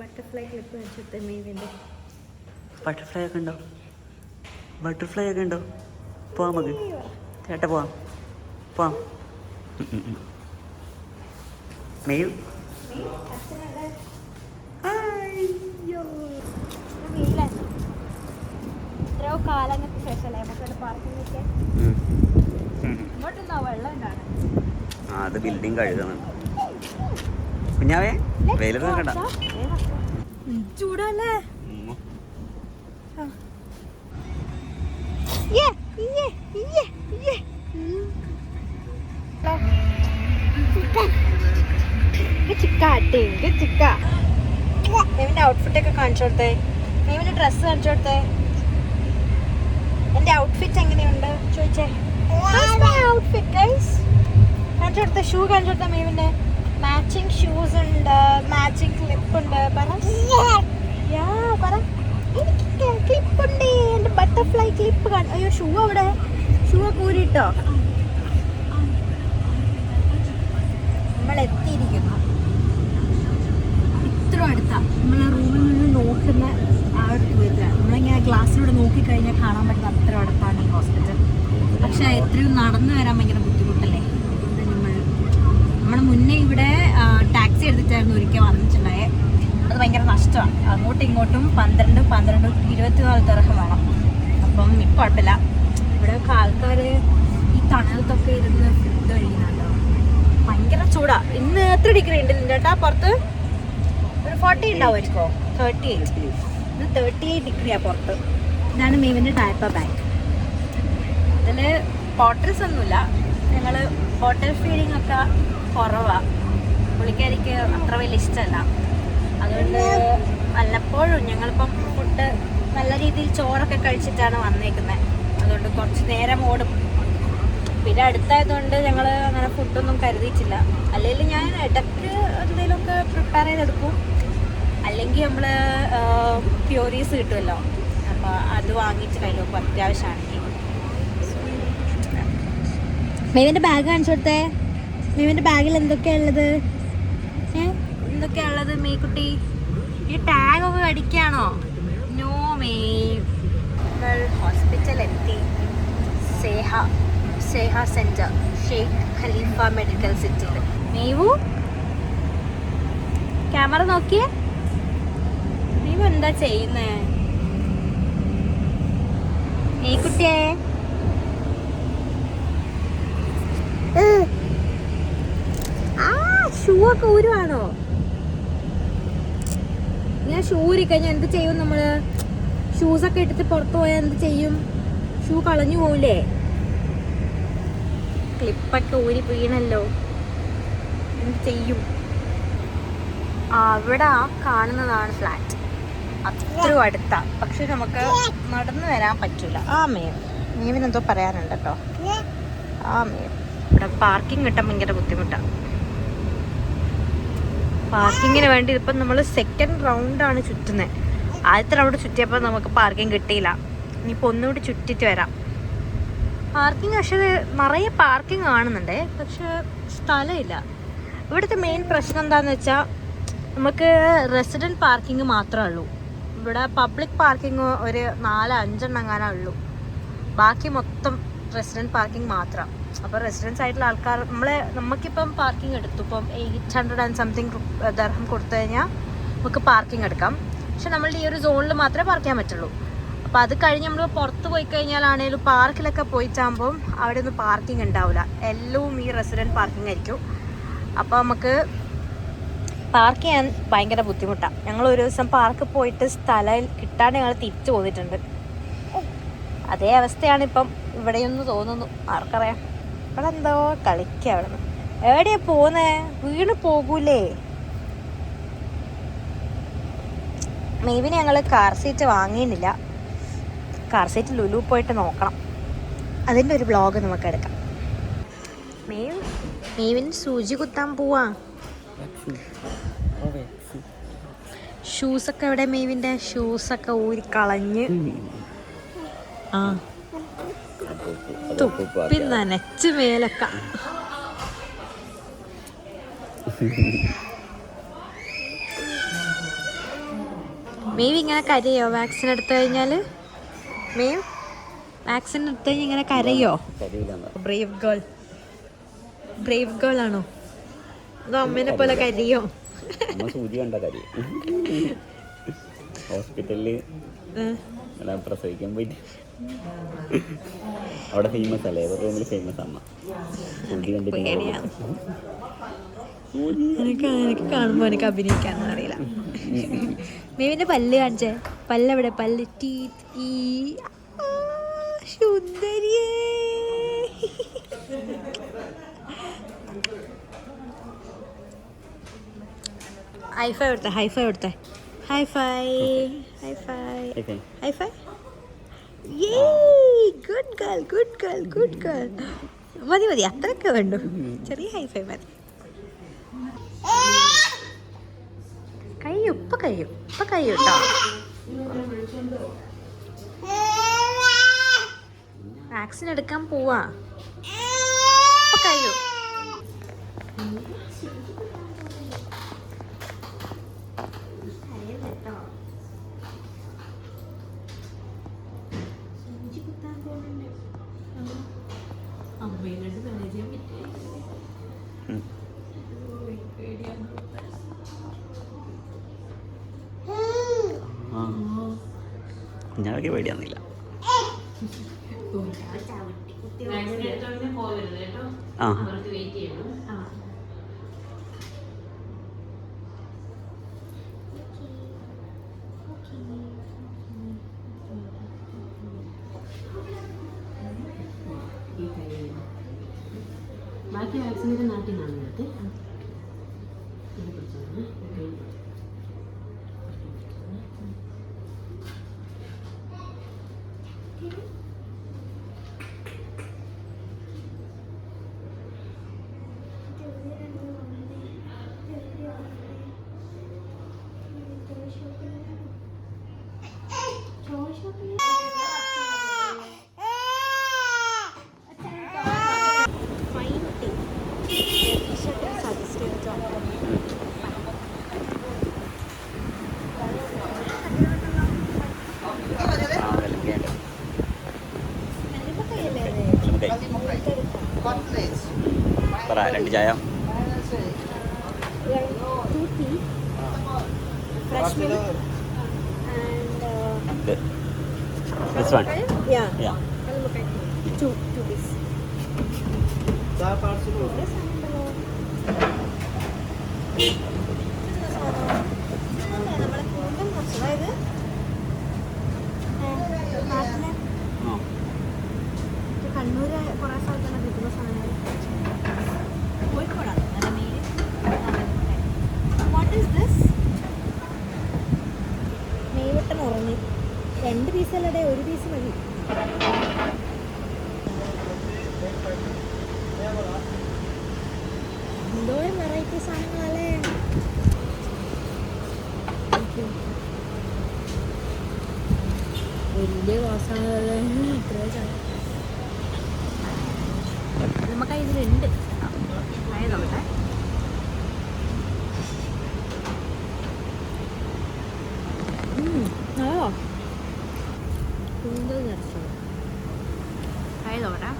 Butterfly clip വെച്ചിട്ട് butterfly ഒക്കെ ഉണ്ടോ? ബട്ടർഫ്ലൈ ഒക്കെ ഉണ്ടോ? പോവാം നമുക്ക്. ചേട്ട പോവാം. പോവാം. മെയു. എത്രയോ കാലങ്ങൾക്ക് ശേഷമല്ലേ നമുക്ക് പാർക്കിങ്ങൊക്കെ ഉം. ഉം. വെള്ളം ഉണ്ടാണ് അത് ബിൽഡിംഗ് കഴുകണം. കുഞ്ഞാവേ വെയിലത്ത് നിൽക്കണ്ട ചൂടല്ലേ? മേമിന്റെ ഔട്ട്ഫിറ്റ് ഒക്കെ കാണിച്ചു കൊടുത്തേ. മേമിന്റെ ഡ്രസ്സ് കാണിച്ചു കൊടുത്തേ. എന്റെ ഔട്ട്ഫിറ്റ് എങ്ങനെയുണ്ട്? ചോദിച്ചേ. ഔട്ട്ഫിറ്റ് ഗൈസ് കാണിച്ചു കൊടുത്ത ഷൂ കാണിച്ചു കൊടുത്ത മേമിന്റെ. മാച്ചിങ് ഷൂസ് ഉണ്ട് മാച്ചിങ് ക്ലിപ്പ് ഉണ്ട്. പറ. യാ പറ. എനിക്ക് ക്ലിപ്പ് ഉണ്ട്. എന്റെ ബട്ടർഫ്ലൈ ക്ലിപ്പ് കാണും അയ്യോ ഷൂ അവിടെ. ഷൂ ഒക്കെ ഊരിട്ടോ? നമ്മൾ എത്തിയിരിക്കുന്നു ഇത്ര അടുത്ത. നമ്മളെ റൂമിൽ നിന്ന് നോക്കുന്ന ആ ഒരു ദൂരത്തിലാണ് നമ്മളിങ്ങനെ ഗ്ലാസ്സിലൂടെ നോക്കിക്കഴിഞ്ഞാൽ കാണാൻ പറ്റുന്ന അത്ര അടുത്താണ് ഈ ഹോസ്പിറ്റൽ പക്ഷെ എത്രയും നടന്നു വരാൻ ഭയങ്കര നമ്മൾ മുന്നേ ഇവിടെ ടാക്സി എടുത്തിട്ടായിരുന്നു ഒരിക്കൽ വന്നിട്ടുണ്ടായേ. അത് ഭയങ്കര നഷ്ടമാണ്. അങ്ങോട്ടും ഇങ്ങോട്ടും പന്ത്രണ്ട് പന്ത്രണ്ട് ഇരുപത്തി നാല് തിറക്കം വേണം. അപ്പം ഇപ്പം കുഴപ്പമില്ല. ഇവിടെ ആൾക്കാർ ഈ തണലത്തൊക്കെ ഇരുന്ന് ഫുഡ് കഴിക്കുന്നുണ്ടോ? ഭയങ്കര ചൂടാ. ഇന്ന് എത്ര ഡിഗ്രി ഉണ്ട് ചേട്ടാ പുറത്ത് ഒരു ഫോർട്ടി ഉണ്ടാവുമായിരിക്കോ തേർട്ടി എയ്റ്റ് ഇന്ന് തേർട്ടി എയ്റ്റ് ഡിഗ്രിയാണ് പുറത്ത്. ഇതാണ് മീവിന്റെ ടാപ്പ ബാഗ് ഇതിൽ പോട്ടൽസ് ഒന്നുമില്ല. ഞങ്ങൾ ഹോട്ടൽ ഫീലിംഗ് ഒക്കെ കുറവാണ് പുള്ളിക്കാരിക്ക് അത്ര വലിയ ഇഷ്ടമല്ല. അതുകൊണ്ട് വല്ലപ്പോഴും ഞങ്ങളിപ്പം ഫുഡ് നല്ല രീതിയിൽ ചോറൊക്കെ കഴിച്ചിട്ടാണ് വന്നേക്കുന്നത് അതുകൊണ്ട് കുറച്ച് നേരം ഓടും. പിന്നെ അടുത്തായതുകൊണ്ട് ഞങ്ങൾ അങ്ങനെ ഫുഡൊന്നും കരുതിയിട്ടില്ല. അല്ലെങ്കിൽ ഞാൻ ഇടയ്ക്ക് എന്തെങ്കിലുമൊക്കെ പ്രിപ്പയർ ചെയ്തെടുക്കും. അല്ലെങ്കിൽ നമ്മൾ പ്യൂരീസ് കിട്ടുമല്ലോ. അപ്പോൾ അത് വാങ്ങിച്ച് കയ്യിൽ അത്യാവശ്യമാണ്. അത്യാവശ്യമാണെങ്കിൽ മേവിന്റെ ബാഗ് കാണിച്ചു കൊടുത്തേ. മേവിന്റെ ബാഗിൽ എന്തൊക്കെയാ ഉള്ളത്? എന്തൊക്കെയാ ഉള്ളത് മേക്കുട്ടി? ഈ ടാഗ് ഒക്കെ കടിക്കാണോ? നോ മേ ഹോസ്പിറ്റൽ എത്തി. SEHA SEHA centre Sheikh Khalifa Medical City മേവു? Camera നോക്കിയേ. മേവു എന്താ ചെയ്യുന്നേ? ഈ കുട്ടിയെ ആ ഷൂ ഒക്കെ ഊരുവാണോ? ഞാൻ ഷൂ ഊരി കഴിഞ്ഞാൽ എന്ത് ചെയ്യും നമ്മൾ? ഒക്കെ ഇട്ടിട്ട് പുറത്തു പോയാൽ എന്ത് ചെയ്യും? ഷൂ കളഞ്ഞു പോവില്ലേ ക്ലിപ്പൊക്കെ ഊരി വീണല്ലോ. എന്ത് ചെയ്യും? അവിടെ ആ കാണുന്നതാണ് ഫ്ലാറ്റ് അത്ര അടുത്ത. പക്ഷെ നമുക്ക് നടന്നു വരാൻ പറ്റൂല. ആ മേം മേവിനെന്തോ പറയാനുണ്ട് ആ മേം ഇവിടെ പാർക്കിംഗ് കിട്ടാൻ ഭയങ്കര ബുദ്ധിമുട്ടാണ് പാർക്കിങ്ങിന് വേണ്ടി ഇപ്പം നമ്മൾ സെക്കൻഡ് റൗണ്ടാണ് ചുറ്റുന്നത് ആദ്യത്തെ റൗണ്ട് ചുറ്റിയപ്പോൾ നമുക്ക് പാർക്കിംഗ് കിട്ടിയില്ല. ഇനിയിപ്പോൾ ഒന്നുകൂടി ചുറ്റിട്ട് വരാം. പാർക്കിംഗ് പക്ഷേ നിറയെ പാർക്കിംഗ് കാണുന്നുണ്ട് പക്ഷെ സ്ഥലമില്ല. ഇവിടുത്തെ മെയിൻ പ്രശ്നം എന്താണെന്ന് വെച്ചാൽ നമുക്ക് റെസിഡന്റ് പാർക്കിംഗ് മാത്രമേ ഉള്ളൂ. ഇവിടെ പബ്ലിക് പാർക്കിംഗ് ഒരു നാല് അഞ്ചെണ്ണം ഉള്ളൂ. ബാക്കി മൊത്തം റെസിഡന്റ് പാർക്കിംഗ് മാത്രം. അപ്പോൾ റെസിഡൻസ് ആയിട്ടുള്ള ആൾക്കാർ നമ്മളെ നമുക്കിപ്പം പാർക്കിംഗ് എടുത്തു. ഇപ്പം eight hundred and something dirham കൊടുത്തു കഴിഞ്ഞാൽ നമുക്ക് പാർക്കിംഗ് എടുക്കാം. പക്ഷെ നമ്മളുടെ ഈ ഒരു സോണിൽ മാത്രമേ പാർക്ക് ചെയ്യാൻ പറ്റുള്ളൂ. അപ്പോൾ അത് കഴിഞ്ഞ് നമ്മൾ പുറത്ത് പോയി കഴിഞ്ഞാലാണേലും പാർക്കിലൊക്കെ പോയിട്ടാകുമ്പം അവിടെ ഒന്നും പാർക്കിംഗ് ഉണ്ടാവില്ല എല്ലാം ഈ റെസിഡന്റ് പാർക്കിംഗ് ആയിരിക്കും. അപ്പോൾ നമുക്ക് പാർക്ക് ചെയ്യാൻ ഭയങ്കര ബുദ്ധിമുട്ടാണ് ഞങ്ങൾ ഒരു ദിവസം പാർക്ക് പോയിട്ട് സ്ഥലം കിട്ടാണ്ട് ഞങ്ങൾ തിരിച്ചു പോന്നിട്ടുണ്ട്. അതേ അവസ്ഥയാണ് ഇപ്പം ഇവിടെയൊന്ന് തോന്നുന്നു. ആർക്കറിയാം. ഇവിടെ എന്തോ കളിക്കുക അവിടെ. എവിടെയാ പോന്നേ വീണ് പോകൂലേ. മേബി ഞങ്ങൾ കാർ സീറ്റ് വാങ്ങിയിട്ടില്ല. കാർ സീറ്റ് ലുലു പോയിട്ട് നോക്കണം. അതിന്റെ ഒരു ബ്ലോഗ് നമുക്ക് എടുക്കാം. മേവ് മേവിന് സൂചി കുത്താൻ പോവാ. ഷൂസൊക്കെ എവിടെ മേവിന്റെ ഷൂസൊക്കെ ഊരി കളഞ്ഞ്. ആ. തുപ്പി നനച്ച് മേലക്ക. മേവ് ഇങ്ങനെ കരയോ? വാക്സിൻ എടുത്തു കഴിഞ്ഞാൽ മേവ് വാക്സിൻ എടുത്തു കഴിഞ്ഞാൽ ഇങ്ങനെ കരയോ? Brave girl. ബ്രേവ് ഗേൾ ആണോ? അതോ അമ്മേനെ പോലെ കരിയോ? ഹോസ്പിറ്റലിൽ ഏ, പ്രസവിക്കാൻ പോയിട്ട്. അവിടെ ഫേമസ് അല്ലേ? ഏതോ റൂമിൽ ഫേമസ് അമ്മ. പേടിയാ. കണ്ടിട്ട് എനിക്ക് എനിക്ക് കാണുമ്പോൾ എനിക്ക് അഭിനയിക്കാനൊന്നും അറിയില്ല. മേവിന്റെ പല്ല് കാണിച്ചേ. പല്ലെവിടെ? പല്ല് ടീത്ത് ഈ സുന്ദരിയേ. ഹൈഫൈ എടുത്തേ ഹൈഫൈ എടുത്തേ high five high five high five yay good girl good girl good girl മതി മതി. അത്രയൊക്കെ വേണ്ടു. ചെറിയ ഹൈഫൈ മതി. കഴിയും ഇപ്പൊ കഴിയും. ഇപ്പൊ കഴിയും കേട്ടോ വാക്സിൻ എടുക്കാൻ പോവാ. ഇപ്പൊ കഴിയും. കുഞ്ഞാവയ്ക്ക് പേടിയാന്നില്ല ആ. ബാക്കി വാക്സിനേഷൻ നാട്ടിൽ നിന്നാണ് para yang di Jaya. Fresh milk, and uh, this one. Yeah. Yeah. Two, two this. Variety സാധനങ്ങളല്ലേ വലിയ സാധനം. നമുക്ക് ഇതിലുണ്ട് ആയതോട്ടെ നല്ലോ കൂന്തൽ നിറച്ചത്. ആയതോട്ടെ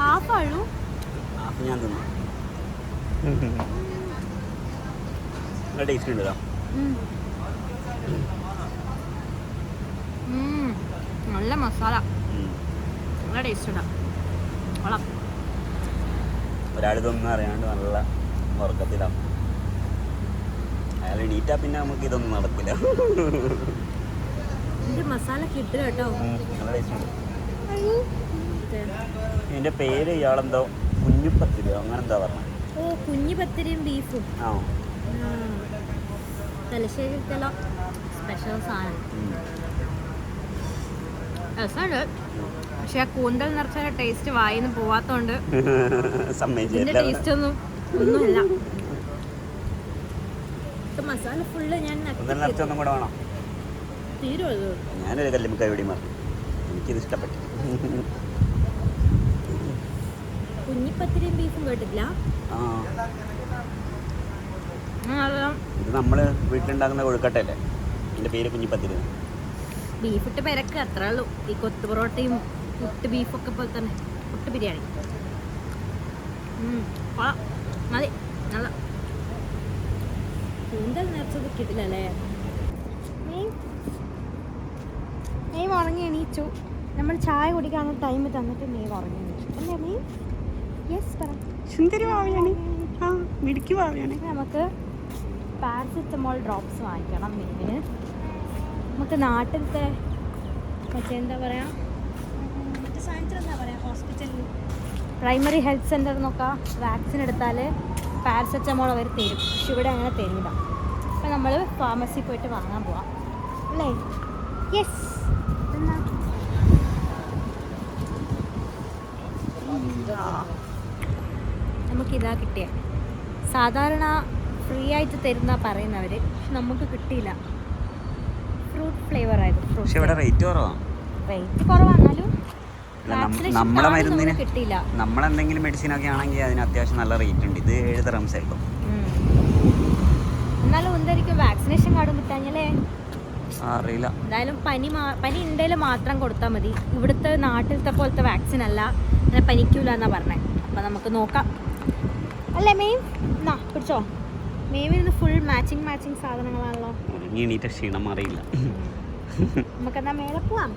ഹാഫ് ആഴു അപ്പം ഞാൻ തിന്നു. നല്ല ടേസ്റ്റ് ഉണ്ട് നല്ല മസാല. നല്ല ടേസ്റ്റ് ഉണ്ടാവും ഇതൊന്നും അറിയാണ്ട് നല്ല ഉറക്കത്തിലാണ് അയാൾ എണീറ്റാ പിന്നെ നമുക്ക് ഇതൊന്നും നടക്കില്ല. ഇതിന്റെ മസാല കിട്ടുക കേട്ടോ. ഇതിന്റെ പേര് ഇയാളെന്തോ കുഞ്ഞുപത്തിരി അങ്ങനെ എന്താ പറഞ്ഞത് ഓ കുഞ്ഞു പത്തിരിയും ബീഫും ആ തലശ്ശേരിത്തലോ സ്പെഷ്യൽ സാധനം. രസമുണ്ട് പക്ഷെ ആ കൂന്തൽ നിറച്ച ടേസ്റ്റ് വായിന്ന് പോവാത്തോണ്ട് ടേസ്റ്റ് ഒന്നും ഒന്നുമില്ല. മസാല ഫുള്ള് ഞാൻ തീരുമത് ഞാനൊരു കല്ലുമുക്ക എവിടെ മാറി എനിക്കിത് ഇഷ്ടപ്പെട്ടു. കുഞ്ഞിപ്പത്തിരിയും ബീഫും കേട്ടില്ല ഇത് നമ്മൾ വീട്ടിലുണ്ടാക്കുന്ന കൊഴുക്കട്ടല്ലേ എന്റെ പേര് കുഞ്ഞിപ്പത്തിരി. ബീഫ് ഇട്ട് പെരക്ക് അത്ര ഉള്ളൂ. ഈ കൊത്തു പൊറോട്ടയും പുട്ട് ബീഫൊക്കെ പോലെ തന്നെ. പുട്ട് ബിരിയാണി. മതി. നല്ല. കൂന്തൽ നിറച്ചത് കിട്ടില്ല അല്ലേ മെയ് ഉറങ്ങി എണീച്ചു. നമ്മൾ ചായ കുടിക്കാനുള്ള ടൈം തന്നിട്ട് നീ ഉറങ്ങി എണീച്ചു. അല്ലേ മെയ് യെസ് പറ. സുന്ദരി ഭാവിയാണ് ആ മിടുക്കി ഭാവിയാണ് നമുക്ക് പാരസിറ്റമോൾ ഡ്രോപ്സ് വാങ്ങിക്കണം മീനിന് നമുക്ക് നാട്ടിലത്തെ മറ്റേ എന്താ പറയുക മറ്റേ സാധനത്തിൽ എന്താ പറയുക ഹോസ്പിറ്റലിൽ പ്രൈമറി ഹെൽത്ത് സെന്റർ എന്നൊക്കെ വാക്സിൻ എടുത്താൽ പാരസെറ്റമോൾ അവർ തരും. പക്ഷെ ഇവിടെ അങ്ങനെ തരില്ല. അപ്പം നമ്മൾ ഫാർമസി പോയിട്ട് വാങ്ങാൻ പോവാം. അല്ലേ? യെസ് എന്നാ നമുക്കിതാ കിട്ടിയ. സാധാരണ ഫ്രീ ആയിട്ട് തരുന്ന പറയുന്നവര്. പക്ഷെ നമുക്ക് കിട്ടിയില്ല. ഫ്രൂട്ട് ഫ്ലേവർ ആയിരുന്നു പക്ഷെ ഇവിടെ റേറ്റ് കുറവാണ് റേറ്റ് vaccination നമ്മളെ മരുന്നിന് കിട്ടിയില്ല. നമ്മളെന്തെങ്കിലും മെഡിസിൻ ഒക്കെ ആണെങ്കിൽ അതിന് അത്യാവശ്യം നല്ല റേറ്റ് ഉണ്ട്. ഇത് ഏഴ് തറംസ് ഉം. എന്നാലും എന്തായിരിക്കും? വാക്സിനേഷൻ കാർഡും കിട്ടാഞ്ഞല്ലേ? അറിയില്ല. എന്തായാലും പനി പനി ഉണ്ടെങ്കിൽ മാത്രം കൊടുത്താൽ മതി. ഇവിടുത്തെ നാട്ടിലത്തെ പോലത്തെ വാക്സിൻ അല്ല. അങ്ങനെ പനിക്കൂല എന്നാ പറഞ്ഞേ. അപ്പൊ നമുക്ക് നോക്കാം. അല്ലേ മെയിം എന്നാ പിടിച്ചോ. മെയിമിൽ ഫുൾ മാച്ചിങ് മാച്ചിങ് സാധനങ്ങളാണല്ലോ. ക്ഷീണം അറിയില്ല നമുക്കെന്നാ മേലെ പോവാം.